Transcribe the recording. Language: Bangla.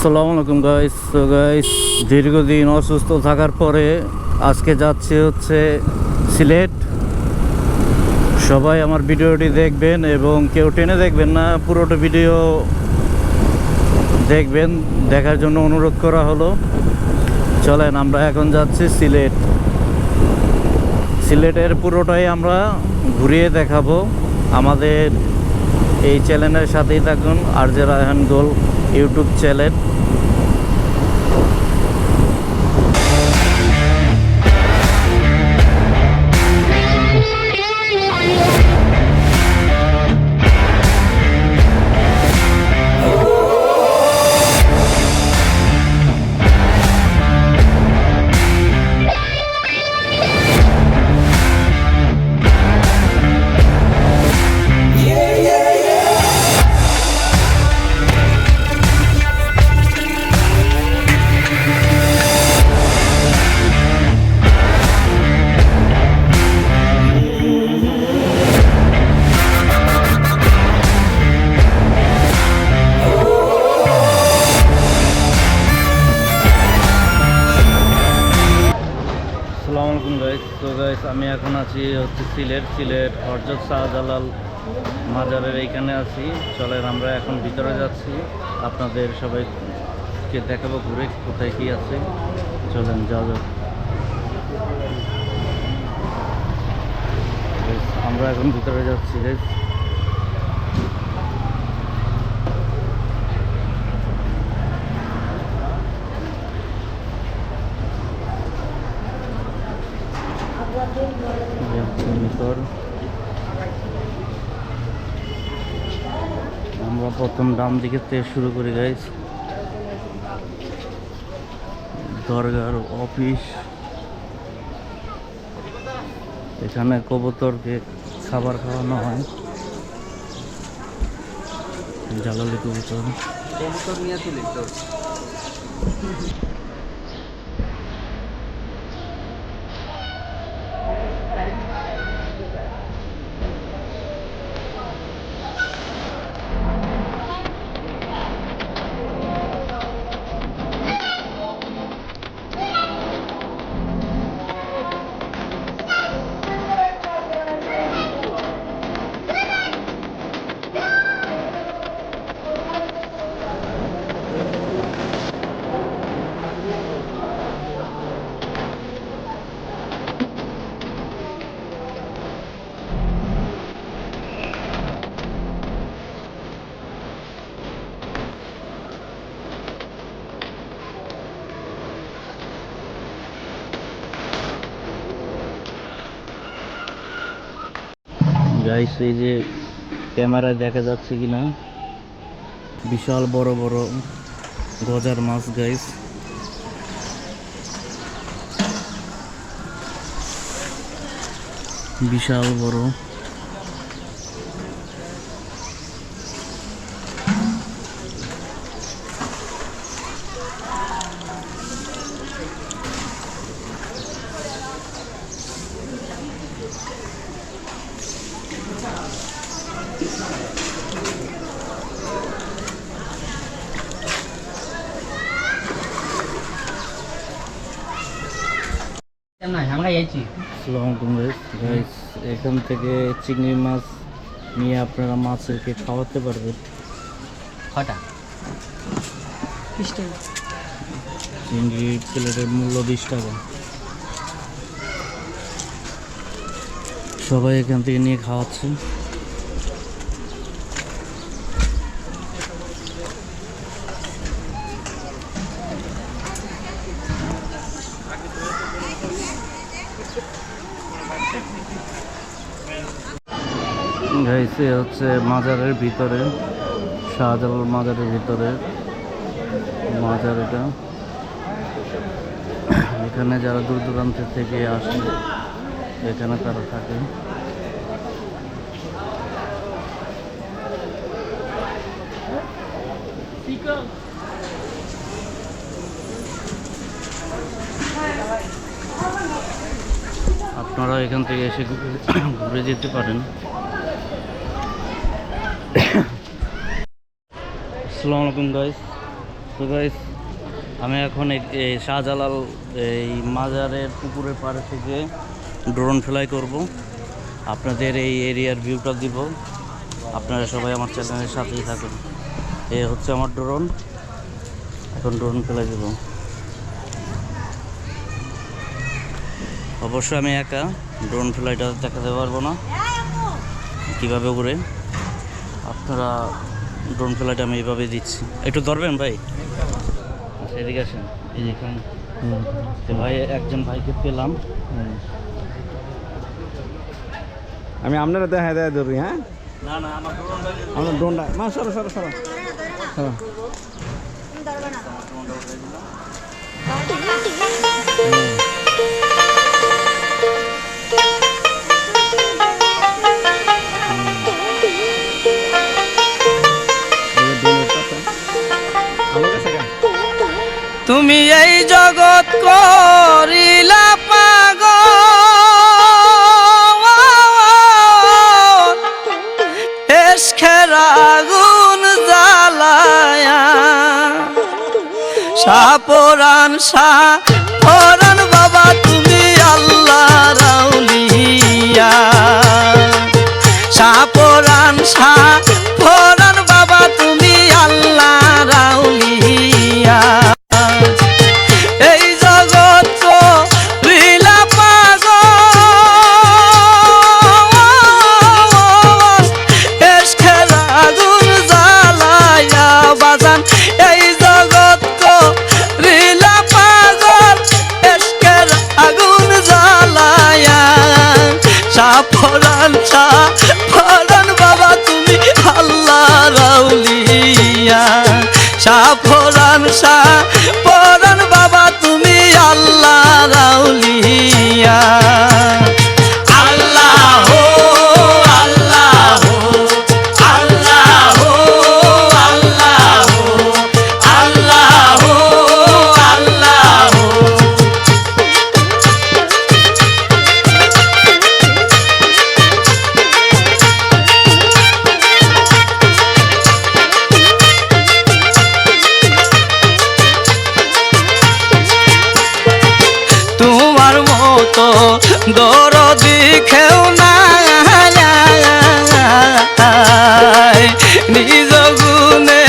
আসসালামু আলাইকুম গাইস তো গাইস দীর্ঘদিন অসুস্থ থাকার পরে আজকে যাচ্ছি হচ্ছে সিলেট। সবাই আমার ভিডিওটি দেখবেন এবং কেউ টেনে দেখবেন না, পুরোটা ভিডিও দেখবেন। দেখার জন্য অনুরোধ করা হলো। চলেন আমরা এখন যাচ্ছি সিলেট। সিলেটের পুরোটাই আমরা ঘুরিয়ে দেখাবো। আমাদের এই চ্যানেলের সাথেই থাকুন আর যে রায়হান গোল। YouTube channel. গাইস আমি এখন আছি হচ্ছে সিলেট সিলেট হরজত শাহজালাল মাজারের এইখানে আছি। চলেন আমরা এখন ভিতরে যাচ্ছি। আপনাদের সবাইকে দেখাবো ঘুরে কোথায় কি আছে। চলেন, যাওয়া যাক। আমরা এখন ভিতরে যাচ্ছি গাইস ভিতর আমরা প্রথম দাম দিকে শুরু করি গাইস দরগার অফিস। এখানে কবুতরকে খাবার খাওয়ানো হয়। জালালি কবুতর। কবুতর নিয়ে তুলি গাইস এই যে ক্যামেরায় দেখা যাচ্ছে কিনা। বিশাল বড় বড় গজার মাছ গাইস বিশাল বড়। এখান থেকে চিংড়ি মাছ নিয়ে আপনারা মাছেরকে খাওয়াতে পারবেন। কটা? চিংড়ি প্লেটের মূল্য বিশ টাকা। সবাই এখান থেকে নিয়ে গাইছে হচ্ছে মাজারের ভিতরে, শাহজালাল মাজারের ভিতরে। মাজার এটা। এখানে যারা দূর দূরান্ত থেকে আসে, এখানে তারা থাকে। আপনারা এখান থেকে এসে ঘুরে যেতে পারেন। আসসালামু আলাইকুম গাইস তো গাইস আমি এখন এই- শাহজালাল এই মাজারের পুকুরের পাড়ে থেকে ড্রোন ফ্লাই করব। আপনাদের এই এরিয়ার ভিউটা দিব। আপনারা সবাই আমার চ্যানেলের সাথেই থাকুন। এ হচ্ছে আমার ড্রোন এখন ড্রোন ফেলাই দেব অবশ্যই আমি একা ড্রোন ফ্লাইটা দেখাতে পারব না। কীভাবে উড়ে? আপনারা ড্রোন ফ্লাইট আমি এইভাবে দিচ্ছি। একটু ধরবেন ভাই? আচ্ছা এদিকে আসেন। এই যে এখানে। তো ভাই একজন ভাইকে পেলাম। আমি আপনারা দেখা দেয় ধরি হ্যাঁ? না না আমরা ড্রোনটা মা সরো সরো সরো। সরো তুমি এই জগৎ করিলা পাগল। এসখের আগুন জ্বালায়া। সাপরান সাপরান বাবা তুমি আল্লাহ সাপরান সাফরান সাফরান মতো দরদি খেও না নিজ গুণে